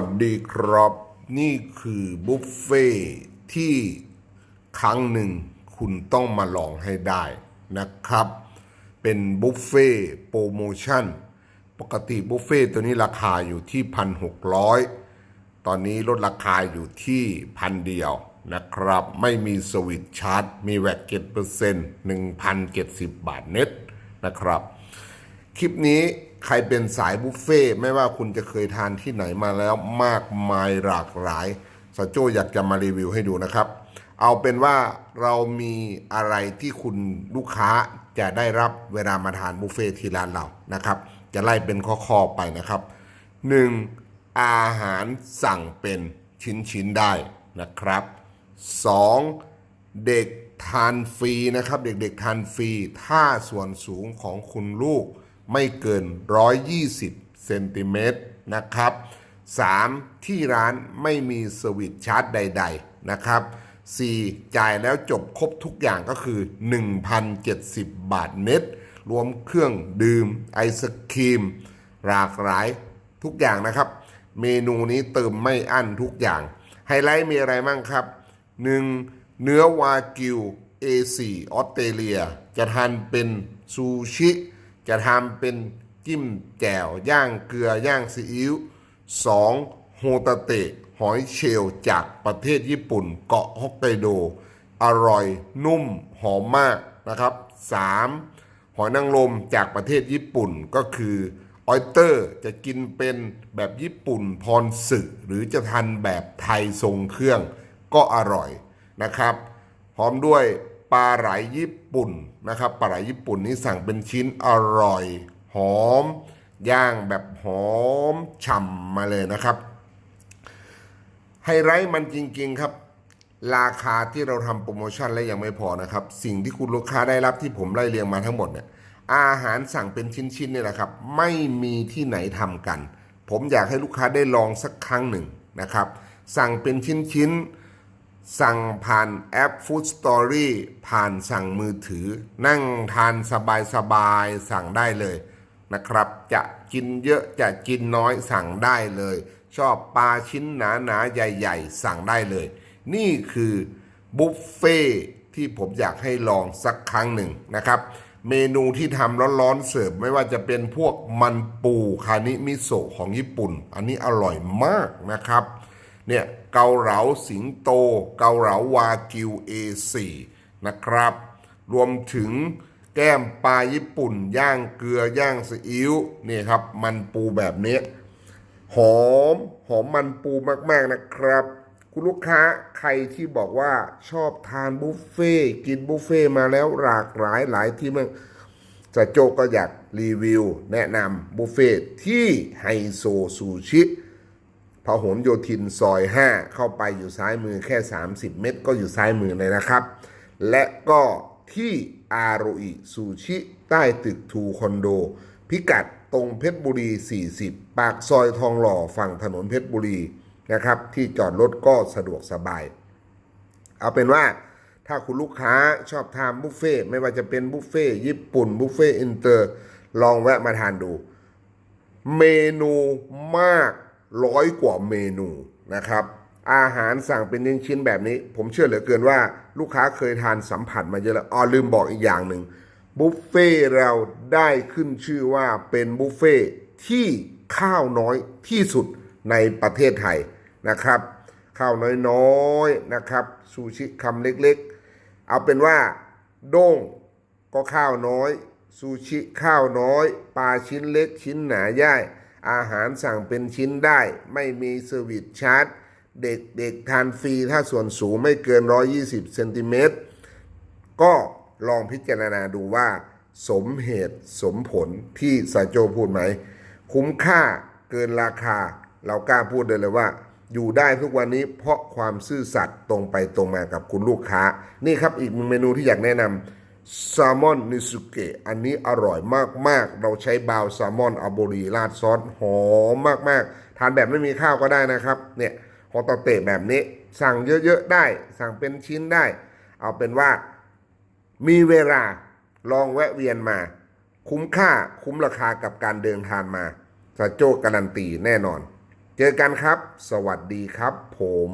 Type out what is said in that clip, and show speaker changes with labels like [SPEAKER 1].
[SPEAKER 1] วัสดีครับ นี่คือบุฟเฟ่ที่ครั้งหนึ่งคุณต้องมาลองให้ได้นะครับ เป็นบุฟเฟ่โปรโมชั่น ปกติบุฟเฟ่ตัวนี้ราคาอยู่ที่ 1,600 ตอนนี้ลดราคาอยู่ที่พันเดียวนะครับ ไม่มีสวิตชาร์จ มีแวตเก็ตเปอร์เซ็นต์1,070บาทเน็ตนะครับ คลิปนี้ ใครเป็นสายบุฟเฟ่ไม่ว่าคุณจะเคยทานที่ไหนมาแล้วมากมายหลากหลายสโจอยากจะมารีวิวให้ดูนะครับ เอาเป็นว่าเรามีอะไรที่คุณลูกค้าจะได้รับเวลามาทานบุฟเฟ่ที่ร้านเรานะครับ จะไล่เป็นข้อๆไปนะครับ 1. อาหารสั่งเป็นชิ้นๆได้นะครับ 2. เด็กทานฟรีนะครับ เด็กๆทานฟรี ถ้าส่วนสูงของคุณลูก ไม่เกิน 120เซนติเมตรนะครับ 3. ที่ร้านไม่มีสวิตชาร์จใด ๆ นะครับ 4. จ่ายแล้วจบครบทุกอย่างก็คือ 1,070 บาทเน็ต รวมเครื่องดื่ม ไอศครีม หลากหลายทุกอย่างนะครับ เมนูนี้เติมไม่อั้นทุกอย่าง ไฮไลท์มีอะไรบ้างครับ 1. เนื้อวากิว A4 ออสเตรเลีย จะทานเป็นซูชิ จะทำเป็นจิ้มแจ่วย่างเกลือย่างซีอิ๊ว 2. โฮตาเตะหอยเชลล์จากประเทศญี่ปุ่น เกาะฮอกไกโด อร่อยนุ่มหอมมากนะครับ 3. หอยนางรมจากประเทศญี่ปุ่นก็คือออยเตอร์จะกินเป็นแบบญี่ปุ่นพรสึก หรือจะทานแบบไทยทรงเครื่องก็อร่อยนะครับ พร้อมด้วย ปลาไหลญี่ปุ่นนะครับปลาไหลญี่ปุ่นนี่สั่งเป็นชิ้นอร่อย หอม ย่างแบบหอมฉ่ำมาเลยนะครับไฮไลท์มันจริง ๆครับ ราคาที่เราทำโปรโมชั่นและยังไม่พอนะครับ สิ่งที่คุณลูกค้าได้รับที่ผมไล่เรียงมาทั้งหมดเนี่ยอาหารสั่งเป็นชิ้นๆเนี่ยแหละครับ ไม่มีที่ไหนทำกัน ผมอยากให้ลูกค้าได้ลองสักครั้งหนึ่งนะครับ สั่งเป็นชิ้นๆ สั่งผ่านแอป Food Story ผ่านสั่งมือถือ นั่งทานสบายๆสั่งได้เลยนะครับ จะกินเยอะจะกินน้อยสั่งได้เลย ชอบปลาชิ้นหนาๆใหญ่ ๆ สั่งได้เลย นี่คือบุฟเฟ่ที่ผมอยากให้ลองสักครั้งหนึ่งนะครับ เมนูที่ทำร้อนๆเสิร์ฟไม่ว่าจะเป็นพวกมันปูคานิมิโซะของญี่ปุ่น อันนี้อร่อยมากนะครับ เนี่ยเกาเหลาสิงโต เกาเหลาวากิว A4 นะครับ รวมถึงแก้มปลาญี่ปุ่น ย่างเกลือย่างซีอิ๊วนี่ครับ มันปูแบบนี้หอมหอมมันปูมากๆนะครับ คุณลูกค้าใครที่บอกว่าชอบทานบุฟเฟ่กินบุฟเฟ่มาแล้วหลากหลายหลายที่มากจะโจก็อยากรีวิว แนะนำบุฟเฟ่ที่ไฮโซซูชิ พหลโยธินซอย 5 เข้าไปอยู่ซ้ายมือแค่ 30 เมตร ก็อยู่ซ้ายมือเลยนะครับ และก็ที่อาโรอิซูชิใต้ตึกทูคอนโด พิกัดตรงเพชรบุรี 40 ปากซอยทองหล่อฝั่งถนนเพชรบุรีนะครับ ที่จอดรถก็สะดวกสบาย เอาเป็นว่าถ้าคุณลูกค้าชอบทานบุฟเฟ่ไม่ว่าจะเป็นบุฟเฟ่ญี่ปุ่นบุฟเฟ่อินเตอร์ ลองแวะมาทานดู เมนูมาก ร้อยกว่าเมนูนะครับ อาหารสั่งเป็นชิ้นๆแบบนี้ ผมเชื่อเหลือเกินว่าลูกค้าเคยทานสัมผัสมาเยอะแล้วอ๋อลืมบอกอีกอย่างหนึ่งบุฟเฟ่เราได้ขึ้นชื่อว่าเป็นบุฟเฟ่ที่ข้าวน้อยที่สุดในประเทศไทยนะครับ ข้าวน้อยๆนะครับซูชิคำเล็กๆ เอาเป็นว่าโด้งก็ข้าวน้อยซูชิข้าวน้อยปลาชิ้นเล็กชิ้นหนาย่าย อาหารสั่งเป็นชิ้นได้ ไม่มีเซอร์วิสชาร์จ เด็กเด็กทานฟรีถ้าส่วนสูงไม่เกิน 120เซนติเมตรก็ลองพิจารณาดูว่า สมเหตุสมผลที่สายโจพูดไหม คุ้มค่าเกินราคา เรากล้าพูดเลยเลยว่า อยู่ได้ทุกวันนี้เพราะความซื่อสัตย์ตรงไปตรงมากับคุณลูกค้า นี่ครับอีกเมนูที่อยากแนะนำ แซลมอนนิสุเกะอันนี้อร่อยมากๆ เราใช้บาวแซลมอนอาโบรีราดซอสหอมมากๆ ทานแบบไม่มีข้าวก็ได้นะครับ เนี่ยฮอตเตะแบบนี้ สั่งเยอะๆได้ สั่งเป็นชิ้นได้ เอาเป็นว่ามีเวลาลองแวะเวียนมา คุ้มค่าคุ้มราคากับการเดินทางมาสาโจการันตีแน่นอน เจอกันครับ สวัสดีครับผม